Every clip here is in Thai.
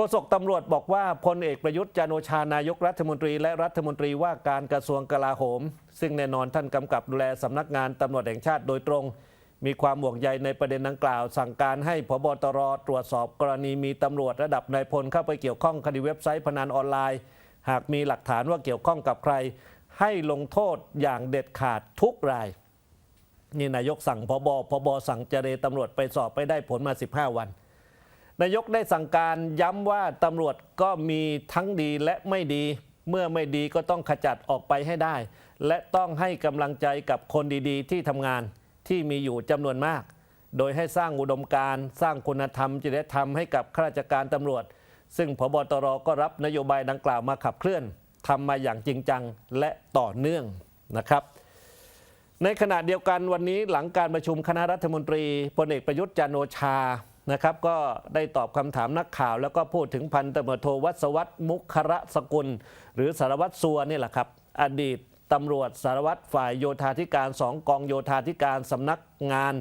ฆษกตำรวจบอกว่าพลเอกประยุทธ์จันโอชานายกรัฐมนตรี และรัฐมนตรีว่าการกระทรวงกลาโหม ซึ่งแน่นอนท่านกำกับดูแลสำนักงานตำรวจแห่งชาติโดยตรง มีความห่วงใยในประเด็นดังกล่าว สั่งการให้พบตรตรวจสอบกรณีมีตำรวจระดับนายพลเข้าไปเกี่ยวข้องคดีเว็บไซต์พนันออนไลน์ หากมีหลักฐานว่าเกี่ยวข้องกับใคร ให้ลงโทษอย่างเด็ดขาดทุกรายนี่นายกสั่งพบพบสั่งเจรตำรวจไปสอบไปได้ผลมา 15 วัน นายกได้สั่งการย้ำว่าตำรวจก็มีทั้งดีและไม่ดี เมื่อไม่ดีก็ต้องขจัดออกไปให้ได้ และต้องให้กำลังใจกับคนดีๆ ที่ทำงานที่มีอยู่จำนวนมาก โดยให้สร้างอุดมการณ์สร้างคุณธรรมจริยธรรมให้กับข้าราชการตำรวจ ซึ่งพบตรก็รับนโยบายดังกล่าวมาขับเคลื่อนทำมาอย่างจริงจังและต่อเนื่องนะครับในขณะเดียวกันวันนี้หลังการประชุมคณะรัฐมนตรีพลเอกประยุทธ์จันโอชา นะครับก็ได้ตอบคำถามนักข่าว แล้วก็พูดถึงพันตำรวจโทวัศวัตมุขระสกุล หรือสารวัตรสัวนี่แหละครับ อดีตตำรวจสารวัตรฝ่ายโยธาธิการสองกองโยธาธิการสำนักงาน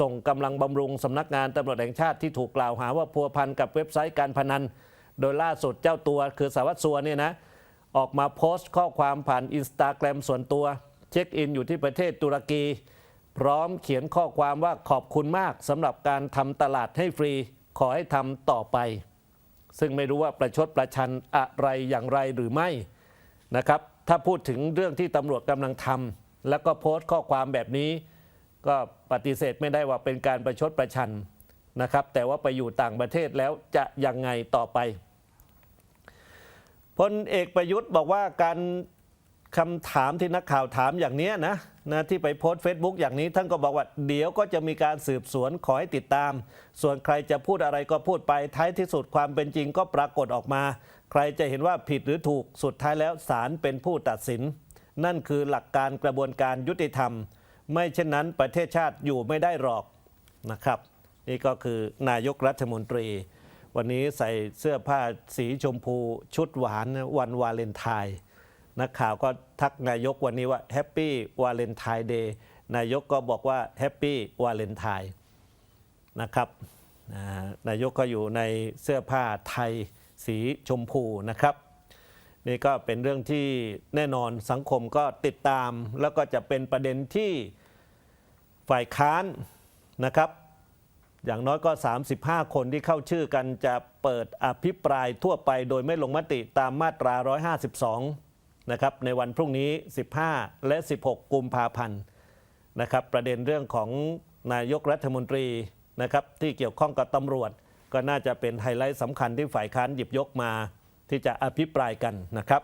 ส่งกำลังบำรุงสำนักงานตำรวจแห่งชาติที่ถูกกล่าวหาว่าพัวพันกับเว็บไซต์การพนัน โดยล่าสุดเจ้าตัวคือสารวัตรสัวเนี่ยนะออกมาโพสต์ข้อความผ่านอินสตาแกรมส่วนตัว เช็คอินอยู่ที่ประเทศตุรกี พร้อมเขียนข้อความว่าขอบคุณมากสำหรับการทำตลาดให้ฟรี ขอให้ทำต่อไป ซึ่งไม่รู้ว่าประชดประชันอะไรอย่างไรหรือไม่นะครับ ถ้าพูดถึงเรื่องที่ตำรวจกำลังทำแล้วก็โพสต์ข้อความแบบนี้ ก็ปฏิเสธไม่ได้ว่าเป็นการประชดประชันนะครับ แต่ว่าไปอยู่ต่างประเทศแล้วจะยังไงต่อไปพลเอกประยุทธ์บอกว่าการ คำถามที่นักข่าวถามอย่างนี้นะนะที่ไปโพสต์ Facebook อย่างนี้ท่านก็บอกว่า เดี๋ยวก็จะมีการสืบสวนขอให้ติดตาม ส่วนใครจะพูดอะไรก็พูดไปท้ายที่สุดความเป็นจริงก็ปรากฏออกมา ใครจะเห็นว่าผิดหรือถูกสุดท้ายแล้วศาลเป็นผู้ตัดสิน นั่นคือหลักการกระบวนการยุติธรรม ไม่เช่นนั้นประเทศชาติอยู่ไม่ได้หรอกนะครับ นี่ก็คือนายกรัฐมนตรี วันนี้ใส่เสื้อผ้าสีชมพูชุดหวานวันวาเลนไทน์ นักข่าวก็ทักนายกวันนี้ว่าแฮปปี้วาเลนไทน์เดย์นายกก็บอกว่าแฮปปี้วาเลนไทน์นะครับนายกก็อยู่ในเสื้อผ้าไทยสีชมพูนะครับนี่ก็เป็นเรื่องที่แน่นอนสังคมก็ติดตาม แล้วก็จะเป็นประเด็นที่ฝ่ายค้านนะครับ อย่างน้อยก็ 35 คนที่เข้าชื่อกันจะเปิดอภิปรายทั่วไปโดยไม่ลงมติตามมาตรา 152 นะครับในวันพรุ่งนี้ 15 และ 16 กุมภาพันธ์นะครับประเด็นเรื่องของนายกรัฐมนตรีนะครับที่เกี่ยวข้องกับตำรวจ ก็น่าจะเป็นไฮไลท์สำคัญที่ฝ่ายค้านหยิบยกมาที่จะอภิปรายกันนะครับ